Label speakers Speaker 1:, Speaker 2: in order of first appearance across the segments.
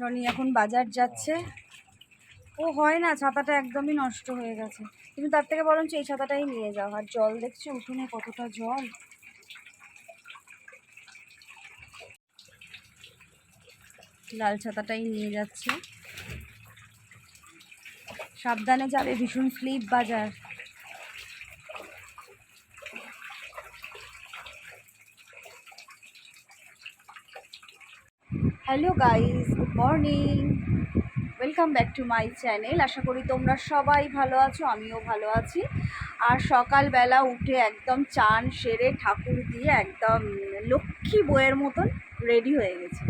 Speaker 1: রনি এখন বাজার যাচ্ছে। ও হয় না, ছাতাটা একদমই নষ্ট হয়ে গেছে। তুমি তার থেকে বরঞ্চ এই ছাতাটাই নিয়ে যাও। আর জল দেখছ উঠোনে কতটা জল। লাল ছাতাটাই নিয়ে যাচ্ছে। সাবধানে যাবে ভীষণ স্লিপ বাজার। Hello guys good morning. Welcome back to my channel. আশা করি তোমরা সবাই ভালো আছো, আমিও ভালো আছি। আর সকালবেলা উঠে একদম চান সেরে ঠাকুর দিয়ে একদম লক্ষ্মী বইয়ের মতন রেডি হয়ে গেছি।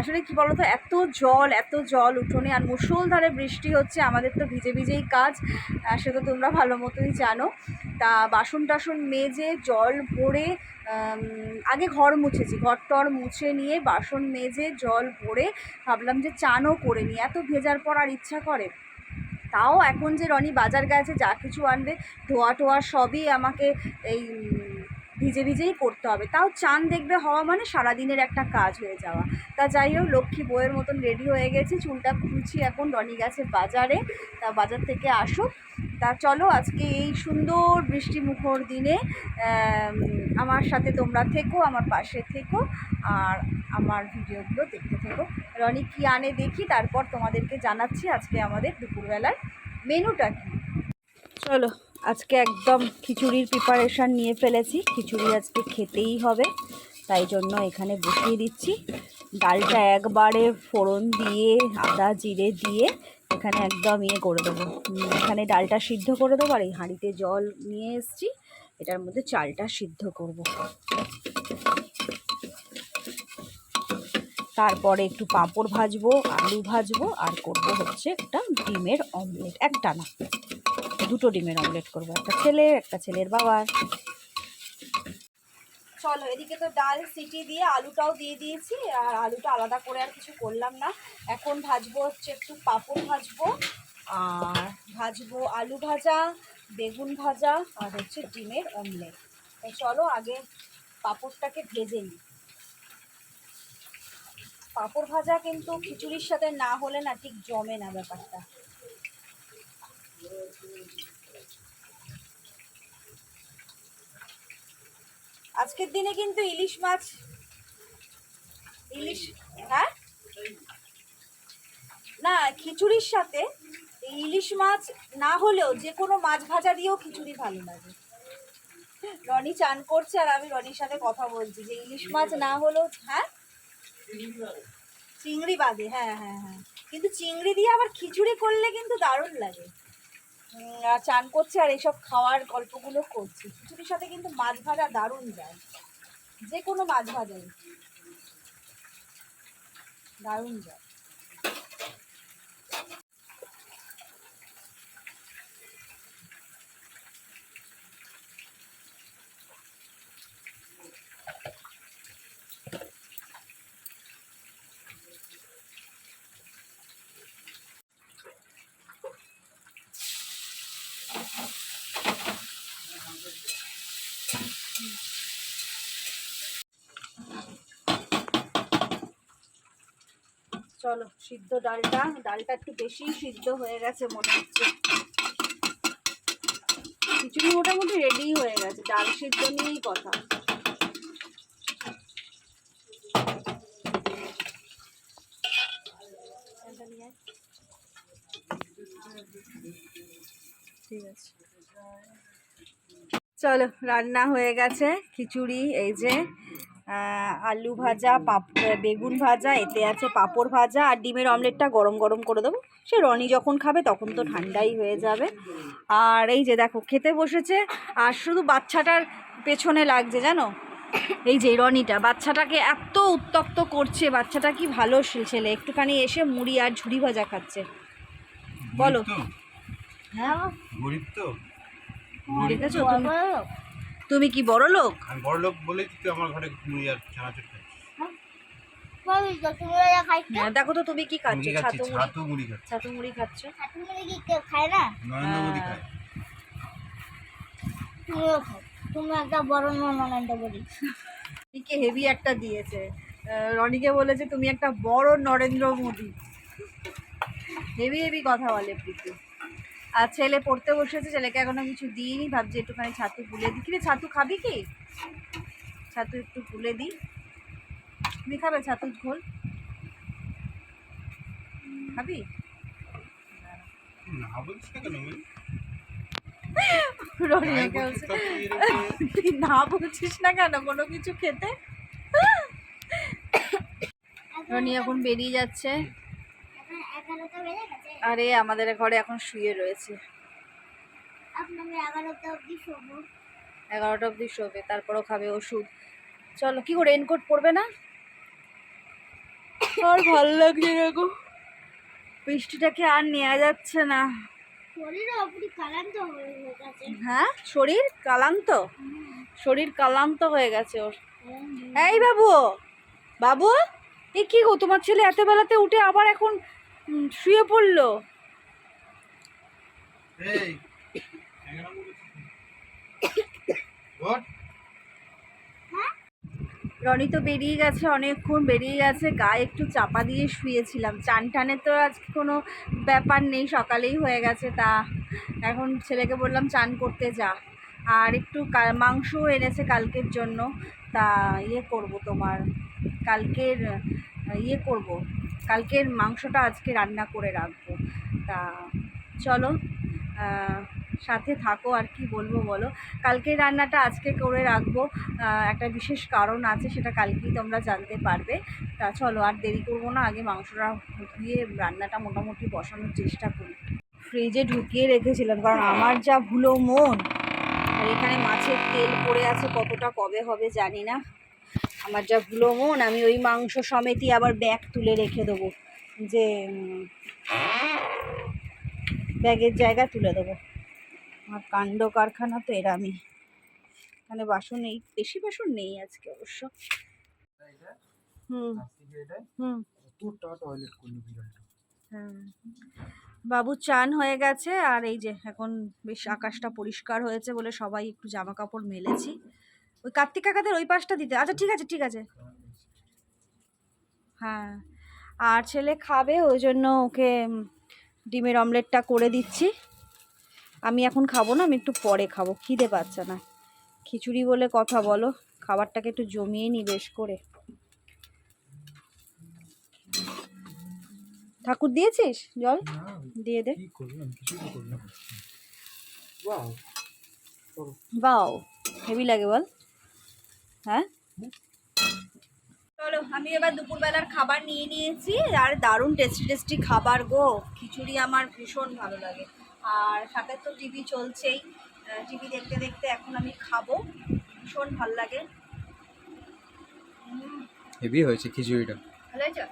Speaker 1: আসলে কি বলতো, এত জল এত জল উঠোনে আর মুষলধারে বৃষ্টি হচ্ছে, আমাদের তো ভিজে ভিজেই কাজ। সে তো তোমরা ভালো মতোই জানো। তা বাসন টাসন মেজে, জল ভরে আগে ঘর মুছেছি, ঘর টর মুছে নিয়ে বাসন মেজে, জল ভরে ভাবলাম যে চানও করে নিই। এত ভেজার পর আর ইচ্ছা করে। তাও এখন যে রনি বাজার গেছে, যা কিছু আনবে ধোয়া টোয়া সবই আমাকে এই ভিজে ভিজেই করতে হবে। তাও চান দেখবে হওয়া মানে সারাদিনের একটা কাজ হয়ে যাওয়া। তা যাই হোক, লক্ষ্মী বইয়ের মতন রেডি হয়ে গেছি। চুলটা খুলছি এখন রনি গেছে বাজারে। তা বাজার থেকে আসুক। তা চলো আজকে এই সুন্দর বৃষ্টিমুখর দিনে আমার সাথে তোমরা থেকো, আমার পাশে থেকো, আর আমার ভিডিওগুলো দেখতে থেকো। রনি কী আনে দেখি, তারপর তোমাদেরকে জানাচ্ছি আজকে আমাদের দুপুরবেলার মেনুটা কী। চলো। আজকে একদম খিচুড়ির প্রিপারেশান নিয়ে ফেলেছি। খিচুড়ি আজকে খেতেই হবে, তাই জন্য এখানে বসিয়ে দিচ্ছি। ডালটা একবারে ফোড়ন দিয়ে, আদা জিরে দিয়ে এখানে একদম ইয়ে করে দেবো। এখানে ডালটা সিদ্ধ করে দেবো আর এই হাঁড়িতে জল নিয়ে এসেছি। এটার মধ্যে চালটা সিদ্ধ করব। তারপরে একটু পাঁপড় ভাজবো, আলু ভাজবো আর করব হচ্ছে একটা ডিমের অমলেট একটা না দুটো ডিমের অমলেট করব, একটা ছেলের একটা ছেলের বাবার। চলো, এদিকে তো ডাল সিটি দিয়ে আলুটাও দিয়ে দিয়েছি, আর আলুটা আলাদা করে আর কিছু করলাম না। এখন ভাজবো হচ্ছে একটু পাঁপড় ভাজবো, আর ভাজবো আলু ভাজা, বেগুন ভাজা, আর হচ্ছে ডিমের অমলেট চলো, আগে পাঁপড়টাকে ভেজে নিই। পাঁপড় ভাজা কিন্তু খিচুড়ির সাথে না হলে না ঠিক জমে না ব্যাপারটা। আজকের দিনে কিন্তু ইলিশ মাছ, ইলিশ হ্যাঁ? না, খিচুড়ির সাথে ইলিশ মাছ না হলেও যে কোনো মাছ ভাজা দিয়েও খিচুড়ি ভালো লাগে। রনি চান করছে আর আমি রনির সাথে কথা বলছি যে ইলিশ মাছ না হলেও হ্যাঁ? চিংড়ি বাদে হ্যাঁ হ্যাঁ হ্যাঁ। কিন্তু চিংড়ি দিয়ে আবার খিচুড়ি করলে কিন্তু দারুণ লাগে। চান করছে আর এইসব খাওয়ার গল্পগুলো করছি। খিচুড়ির সাথে কিন্তু মাছ ভাজা দারুণ যায়। যে কোনো মাছ ভাজাই। দারুণ যায়। চলো, সিদ্ধ ডালটা ডালটা একটু বেশি সিদ্ধ হয়ে গেছে মনে হচ্ছে। খিচুড়ি মোটামুটি রেডি হয়ে গেছে, ডাল সিদ্ধ নিয়েই কথা। ঠিক আছে। চলো, রান্না হয়ে গেছে খিচুড়ি, এই যে আলু ভাজা পাপ বেগুন ভাজা এতে আছে পাঁপড় ভাজা আর ডিমের অমলেটটা গরম গরম করে দেবো। সে রনি যখন খাবে তখন তো ঠান্ডাই হয়ে যাবে। আর এই যে দেখো খেতে বসেছে আর শুধু বাচ্চাটার পেছনে লাগছে জানো? এই যে রনিটা বাচ্চাটাকে এত উত্তপ্ত করছে বাচ্চাটা কি ভালো ছেলে। একটুখানি এসে মুড়ি আর ঝুড়ি ভাজা খাচ্ছে। বলো। হ্যাঁ। দেখেছ তুমি কি বড় লোক?
Speaker 2: আমি বড় লোক বলেই তো তুই আমার ঘরে মুড়ি আর চানাচুর খাচ্ছিস।
Speaker 1: হ্যাঁ। দেখো তো তুমি কি খাচ্ছ
Speaker 2: মুড়ি?
Speaker 1: ছাতু মুড়ি
Speaker 2: ছাতু মুড়ি খাচ্ছিস
Speaker 1: ছাতু মুড়ি খাচ্ছ
Speaker 2: নরেন্দ্র মোদী
Speaker 1: হ্যাঁ।
Speaker 2: খায়
Speaker 3: তুমি একটা বড় ননদ বলি।
Speaker 1: রনিকে হেভি একটা দিয়েছে। আহ, রনিকে বলেছে তুমি একটা বড় নরেন্দ্র মোদী। হেভি হেভি কথা বলে প্রীতি। আর ছেলে পড়তে বসেছে ছেলেকে এখনও কিছু দিইনি ভাবছি একটুখানি ছাতু গুলে দিই। কি রে, ছাতু খাবি কি? ছাতু একটু গুলে দিই। তুমি খাবে ছাতু ঝোল? খাবি?
Speaker 2: না বলছিস না কেন
Speaker 1: কোনো? কিছু খেতে? রনি এখন বেরিয়ে যাচ্ছে
Speaker 3: এখন এগারোটা বেজে গেছে
Speaker 1: আরে আমাদের ঘরে এখন শুয়ে রয়েছে।
Speaker 3: এগারোটা অবধি শোবো।
Speaker 1: তারপরও খাবে ওষুধ। চলো কি করে রেনকোট পরবে না? আর ভালো লাগছে গো। বৃষ্টিটাকে আর নেওয়া যাচ্ছে না।
Speaker 3: শরীরে অপরি কালান্ত হয়ে গেছে।
Speaker 1: হ্যাঁ? শরীর কালান্ত? শরীর কালান্ত হয়ে গেছে ওর। এই বাবু বাবু এ কি গো তোমার ছেলে এত বেলাতে উঠে আবার এখন শুয়ে পড়ল। রনি তো বেরিয়ে গেছে অনেকক্ষণ বেরিয়ে গেছে গায়ে একটু চাপা দিয়ে শুয়েছিলাম। চান টানে তো আজকে কোনো ব্যাপার নেই সকালেই হয়ে গেছে তা। এখন ছেলেকে বললাম চান করতে যা। আর একটু মাংস এনেছে কালকের জন্য। তা ইয়ে করব তোমার কালকের ইয়ে করব। কালকের মাংসটা আজকে রান্না করে রাখব। তা চলো সাথে থাকো আর কি বলব বলো। কালকের রান্নাটা আজকে করে রাখব। একটা বিশেষ কারণ আছে, সেটা কালকেই তোমরা জানতে পারবে। তা চলো, আর দেরি করব না, আগে মাংসটা ধুয়ে রান্নাটা মোটামুটি বসানোর চেষ্টা করি। ফ্রিজে ঢুকিয়ে রেখেছিলাম, কারণ আমার যা ভুলো মন, আর এখানে মাছের তেল পড়ে আছে, কতটা কবে হবে জানি না। আমার যা ভুলো মন, আমি ওই মাংস সমেতই আবার ব্যাগ তুলে রেখে দেবো। যে ব্যাগের জায়গা তুলে দেবো। আমার কাণ্ড কারখানা তো এরামই। এখানে বাসন নেই, বেশি বাসন নেই আজকে অবশ্য। হুম হুম। হ্যাঁ। বাবু চান হয়ে গেছে, আর এই যে এখন বেশ আকাশটা পরিষ্কার হয়েছে বলে সবাই একটু জামা কাপড় মেলেছি। ওই কার্তিক কাকাদের ওই পাশটা দিতে। আচ্ছা ঠিক আছে ঠিক আছে। হ্যাঁ। আর ছেলে খাবে ওই জন্য ওকে ডিমের অমলেটটা করে দিচ্ছি। আমি এখন খাব না আমি একটু পরে খাব। খিদে পাচ্ছে না। খিচুড়ি বলে কথা বলো। খাবারটাকে একটু জমিয়ে নি বেশ করে। ঠাকুর দিয়েছিস জল? দিয়ে দে। বাও। হেভি লাগে বল। হ্যাঁ? চলো আমি এবার দুপুরবেলার খাবার নিয়ে নিয়েছি আর দারুণ টেস্টি টেস্টি খাবার গো। খিচুড়ি আমার ভীষণ ভালো লাগে। আর সাথে তো টিভি চলছেই। টিভি দেখতে দেখতে এখন আমি খাব। ভীষণ ভালো লাগে।
Speaker 4: হেভি হয়েছে খিচুড়িটা।
Speaker 1: ভালো হয়েছে?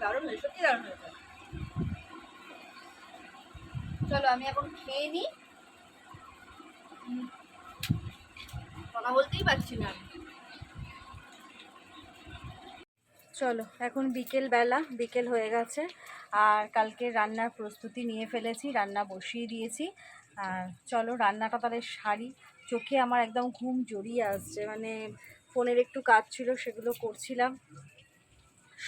Speaker 1: দারুণ হয়েছে সত্যি দারুণ হয়েছে। চলো আমি এখন খেয়ে নিই কথা বলতেই পারছি না আমি। চলো, এখন বিকেল বেলা, বিকেল হয়ে গেছে। আর কালকে রান্নার প্রস্তুতি নিয়ে ফেলেছি, রান্না বসিয়ে দিয়েছি। আর চলো, রান্নাটা তাহলে সারি। চোখে আমার একদম ঘুম জড়িয়ে আসছে মানে ফোনের একটু কাজ ছিল, সেগুলো করছিলাম।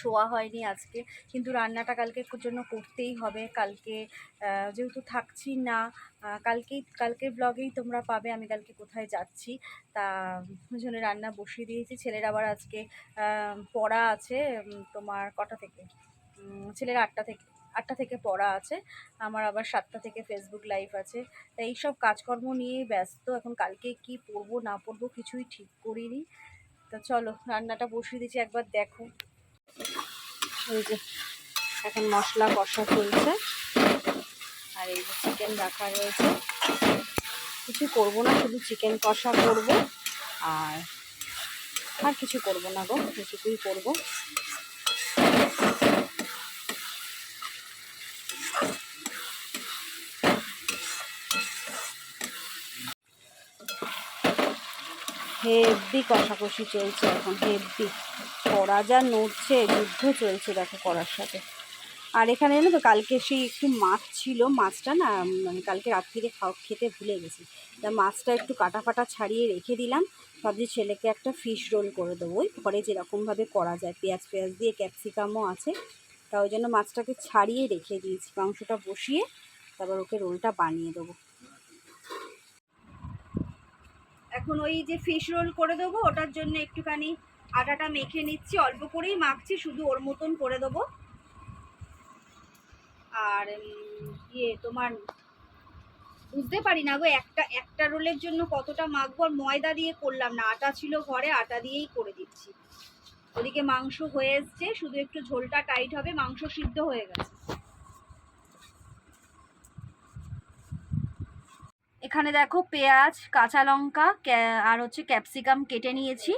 Speaker 1: শোয়া হয়নি আজকে। কিন্তু রান্নাটা কালকে জন্য করতেই হবে। কালকে যেহেতু থাকছি না কালকেই, কালকের ব্লগেই তোমরা পাবে। আমি কালকে কোথায় যাচ্ছি? তা জন্য রান্না বসিয়ে দিয়েছি। ছেলের আবার আজকে পড়া আছে তোমার কটা থেকে? ছেলের আটটা থেকে আটটা থেকে পড়া আছে। আমার আবার সাতটা থেকে ফেসবুক লাইভ আছে। তা এইসব কাজকর্ম নিয়েই ব্যস্ত। এখন কালকে কি পড়ব, না পড়ব কিছুই ঠিক করিনি। তা চলো, রান্নাটা বসিয়ে দিয়েছি একবার দেখো। এই যে, এখন মশলা কষা চলছে। আর এই যে চিকেন রাখা রয়েছে। কিছু করব না, শুধু চিকেন কষা করব। আর আর কিছু করব না গো, এটুকুই করব। হেভি কষাকষি চলছে এখন, হেভি। যা নড়ছে, যুদ্ধ চলছে দেখো করার সাথে। আর এখানে জানো তো, কালকে সেই একটু মাছ ছিল, মাছটা না মানে কালকে রাত্রিরে খাওয়া খেতে ভুলে গেছি। তা মাছটা একটু কাটা ফাটা ছাড়িয়ে রেখে দিলাম, ভাবছি ছেলেকে একটা ফিশ রোল করে দেবো। ওই ঘরে যেরকমভাবে করা যায়, পেঁয়াজ পেঁয়াজ দিয়ে ক্যাপসিকামও আছে। তা ওই জন্য মাছটাকে ছাড়িয়ে রেখে দিয়েছি, মাংসটা বসিয়ে, তারপর ওকে রোলটা বানিয়ে দেবো। এখন ওই যে ফিশ রোল করে দেবো, ওটার জন্য একটুখানি আটাটা মেখে নিচ্ছি, অল্প করেই মাখছি, শুধু ওর মতন করে দেবো। আর ইয়ে তোমার, বুঝতে পারি না গো, একটা একটা রোলের জন্য কতটা মাখবো, আর ময়দা দিয়ে করলাম না, আটা ছিল ঘরে, আটা দিয়েই করে দিচ্ছি। ওদিকে মাংস হয়ে এসছে, শুধু একটু ঝোলটা টাইট হবে, মাংস সিদ্ধ হয়ে গেছে। এখানে দেখো পেঁয়াজ, কাঁচা লঙ্কা আর হচ্ছে ক্যাপসিকাম কেটে নিয়েছি।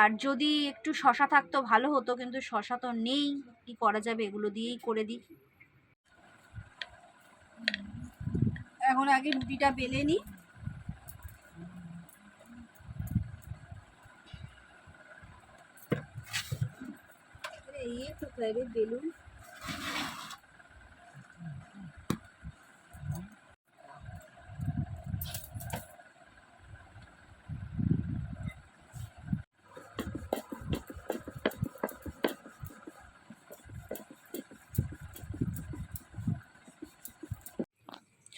Speaker 1: আর যদি একটু শশা থাকতো ভালো হতো, কিন্তু শশা তো নেই। কি করা যাবে? এগুলো দিয়েই করে দিই। এখন আগে রুটিটা বেলে নিই। কোথায় রে বেলুন।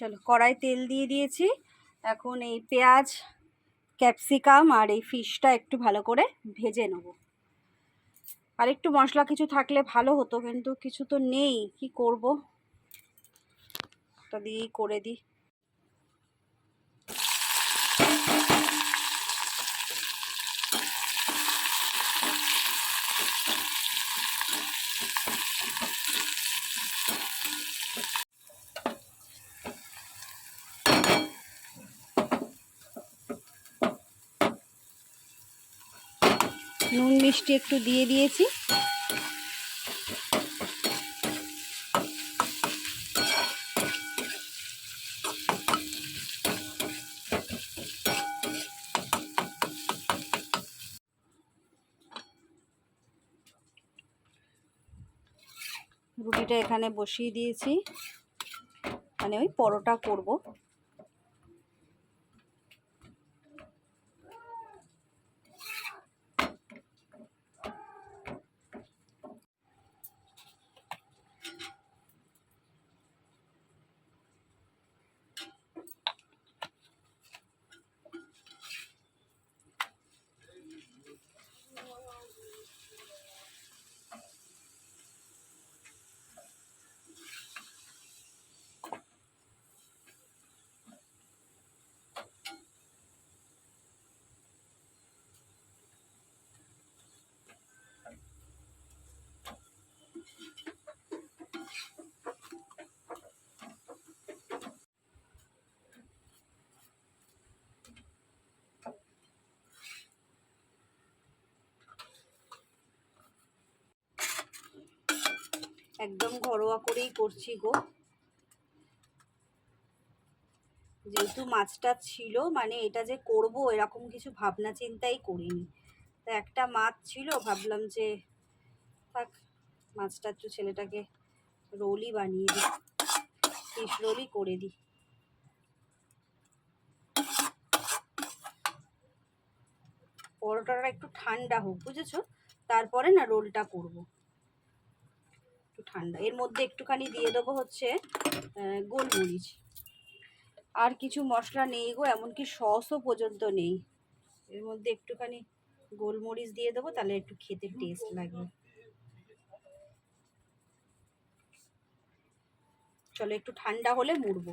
Speaker 1: চলো, কড়াই তেল দিয়ে দিয়েছি। এখন এই পেঁয়াজ, ক্যাপসিকাম আর এই ফিশটা একটু ভালো করে ভেজে নেব। আর একটু মশলা কিছু থাকলে ভালো হতো, কিন্তু কিছু তো নেই, কি করব? ওটা দিয়েই করে দিই। মিষ্টি একটু দিয়ে দিয়েছি। রুটিটা এখানে বসিয়ে দিয়েছি। মানে ওই পরোটা করব। একদম ঘরোয়া করেই করছি গো। যেহেতু মাছটা ছিল মানে এটা যে করব এরকম কিছু ভাবনা চিন্তাই করিনি। তা একটা মাছ ছিল, ভাবলাম যে থাক, মাছটা একটু ছেলেটাকে রোলই বানিয়ে দিই ফিশ রোলই করে দিই। পরোটাটা একটু ঠান্ডা হোক, বুঝেছ? তারপরে না রোলটা করব। একটু ঠান্ডা। এর মধ্যে একটুখানি দিয়ে দেবো হচ্ছে গোলমরিচ। আর কিছু মশলা নেই গো, এমনকি সসও পর্যন্ত নেই। এর মধ্যে একটুখানি গোলমরিচ দিয়ে দেবো, তাহলে একটু খেতে টেস্ট লাগবে। চলো একটু ঠান্ডা হলে মুড়বো।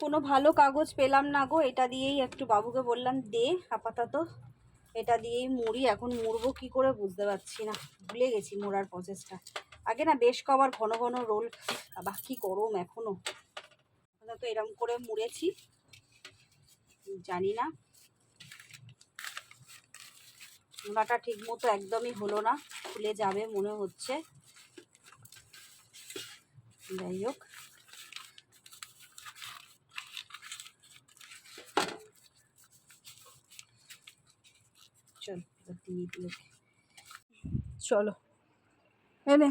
Speaker 1: কোনো ভালো কাগজ পেলাম না গো, এটা দিয়েই একটু বাবুকে বললাম, দে আপাতত। এটা দিয়েই মুড়ি, এখন মুড়বো কি করে বুঝতে পারছি না। ভুলে গেছি মোড়ার প্রসেসটা আগে না বেশ কবার ঘন ঘন রোল বাকি গরম এখনও তো এরম করে মুড়েছি। জানি না। মোড়াটা ঠিক মতো একদমই হলো না। খুলে যাবে মনে হচ্ছে। যাই হোক। চল। দিয়ে চলো এনে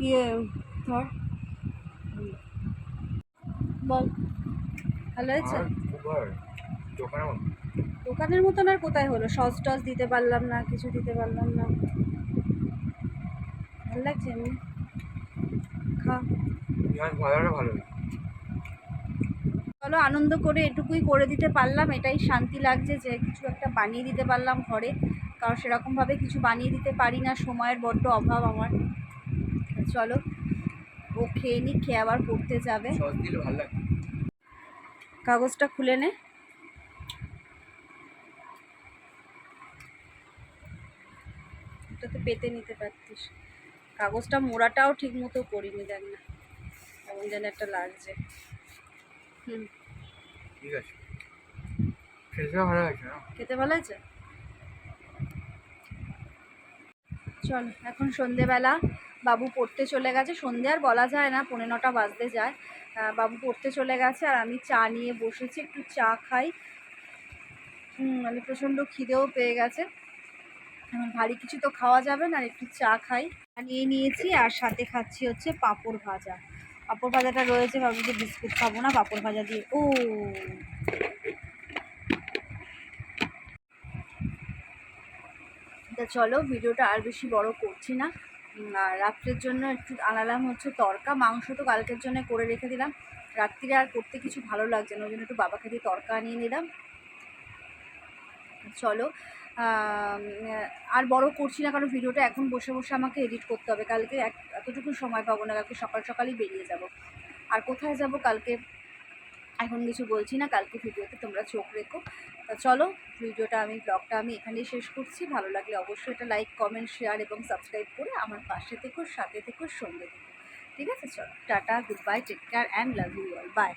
Speaker 1: ইয়ে ধর। বল। ভালো হয়েছে? দোকানের মতন আর কোথায় হলো? সস টস দিতে পারলাম না কিছু দিতে পারলাম না। ভালো লাগছে এমনি? খা।
Speaker 4: ভাজাটা ভালো
Speaker 1: চলো আনন্দ করে এটুকুই করে দিতে পারলাম। এটাই শান্তি লাগছে যে কিছু একটা বানিয়ে দিতে পারলাম ঘরে। কারণ সেরকমভাবে কিছু বানিয়ে দিতে পারি না সময়ের বড্ড অভাব আমার। চলো ও খেয়ে নি খেয়ে আবার পড়তে যাবে।
Speaker 4: ভালো
Speaker 1: কাগজটা খুলে নে। এটাতে পেতে নিতে পারতিস। কাগজটা মোড়াটাও ঠিক মতো করিনি দেখ না। এমন যেন একটা লাগছে।
Speaker 4: ঠিক আছে। খেতে ভালো লাগছে না?
Speaker 1: খেতে ভালো আছে চল, এখন সন্ধেবেলা। বাবু পড়তে চলে গেছে। সন্ধে আর বলা যায় না, পৌনে নটা বাজতে যায়। বাবু পড়তে চলে গেছে আর আমি চা নিয়ে বসেছি, একটু চা খাই। মানে প্রচণ্ড খিদেও পেয়ে গেছে। ভারী কিছু তো খাওয়া যাবে না, আর একটু চা খাই। নিয়ে নিয়েছি আর সাথে খাচ্ছি হচ্ছে পাঁপড় ভাজা। পাঁপড় ভাজাটা রয়েছে, ভাবছি যে বিস্কুট খাব না, পাঁপড় ভাজা দিয়ে। ও! তা চলো, ভিডিওটা আর বেশি বড় করছি না। রাত্রের জন্য একটু আনালাম হচ্ছে তরকা, মাংস তো কালকের জন্য করে রেখে দিলাম। রাত্রিরে আর করতে কিছু ভালো লাগছে না, ওই জন্য একটু বাবাকে দিয়ে তরকা আনিয়ে নিলাম। চলো আর বড় করছি না, কারণ ভিডিওটা এখন বসে বসে আমাকে এডিট করতে হবে। কালকে এতটুকু সময় পাবো না, কালকে সকাল সকালই বেরিয়ে যাব। আর কোথায় যাব? কালকে এখন কিছু বলছি না, কালকে ভিডিওতে তোমরা চোখ রেখো। চলো, ভিডিওটা আমি ব্লগটা আমি এখানেই শেষ করছি। ভালো লাগলে অবশ্যই এটা লাইক কমেন্ট শেয়ার এবং সাবস্ক্রাইব করে আমার পাশে থেকো, সাথে থেকো, সঙ্গে থেকো। ঠিক আছে, চলো, tata good bye take care and love you all bye